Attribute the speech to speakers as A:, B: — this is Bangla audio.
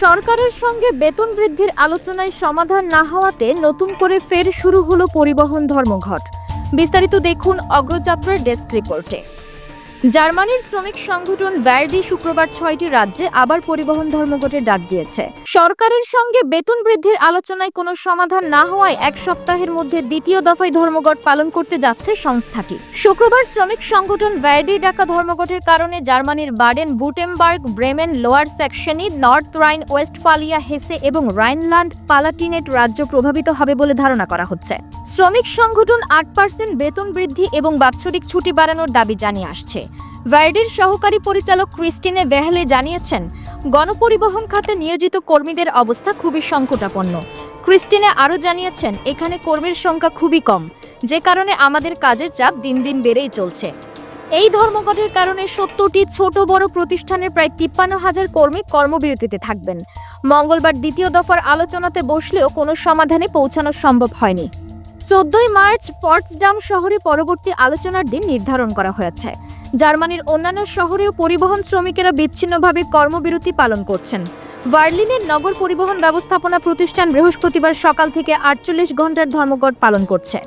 A: সরকারের সঙ্গে বেতন বৃদ্ধির আলোচনায় সমাধান না হওয়াতে নতুন করে ফের শুরু হলো পরিবহন ধর্মঘট। বিস্তারিত দেখুন অগ্রযাত্রার ডেস্ক রিপোর্টে। জার্মানির শ্রমিক সংগঠন ভ্যারডি শুক্রবার ছয়টি রাজ্যে আবার পরিবহন ধর্মঘটের ডাক দিয়েছে। সরকারের সঙ্গে বেতন বৃদ্ধির আলোচনায় কোনো সমাধান না হওয়ায় এক সপ্তাহের মধ্যে দ্বিতীয় দফায় ধর্মঘট পালন করতে যাচ্ছে সংস্থাটি। শুক্রবার শ্রমিক সংগঠন ভ্যারডি ডাকা ধর্মঘটের কারণে জার্মানির Baden Wurttemberg Bremen Lower Saxony North Rhine Westphalia Hesse এবং রাইনল্যান্ড পালাটিনেট রাজ্য প্রভাবিত হবে বলে ধারণা করা হচ্ছে। শ্রমিক সংগঠন আট পার্সেন্ট বেতন বৃদ্ধি এবং বাৎসরিক ছুটি বাড়ানোর দাবি জানিয়ে আসছে। ভার্ডির সহকারী পরিচালক ক্রিস্টিনে বেহলে জানিয়েছেন, গণপরিবহন খাতে নিয়োজিত কর্মীদের অবস্থা খুবই সংকটাপন্ন। ক্রিস্টিনে আরও জানিয়েছেন, এখানে কর্মীর সংখ্যা খুবই কম, যে কারণে আমাদের কাজের চাপ দিন দিন বেড়েই চলছে। এই ধর্মঘটের কারণে সত্তরটি ছোট বড় প্রতিষ্ঠানের প্রায় তিপ্পান্ন হাজার কর্মী কর্মবিরতিতে থাকবেন। মঙ্গলবার দ্বিতীয় দফার আলোচনাতে বসলেও কোনো সমাধানে পৌঁছানো সম্ভব হয়নি। চোদ্দই মার্চ পটসডাম শহরে পরবর্তী আলোচনার দিন নির্ধারণ করা হয়েছে। জার্মানির অন্যান্য শহরেও পরিবহন শ্রমিকেরা বিচ্ছিন্নভাবে কর্মবিরতি পালন করছেন। বার্লিনের নগর পরিবহন ব্যবস্থাপনা প্রতিষ্ঠান বৃহস্পতিবার সকাল থেকে আটচল্লিশ ঘণ্টার ধর্মঘট পালন করছে।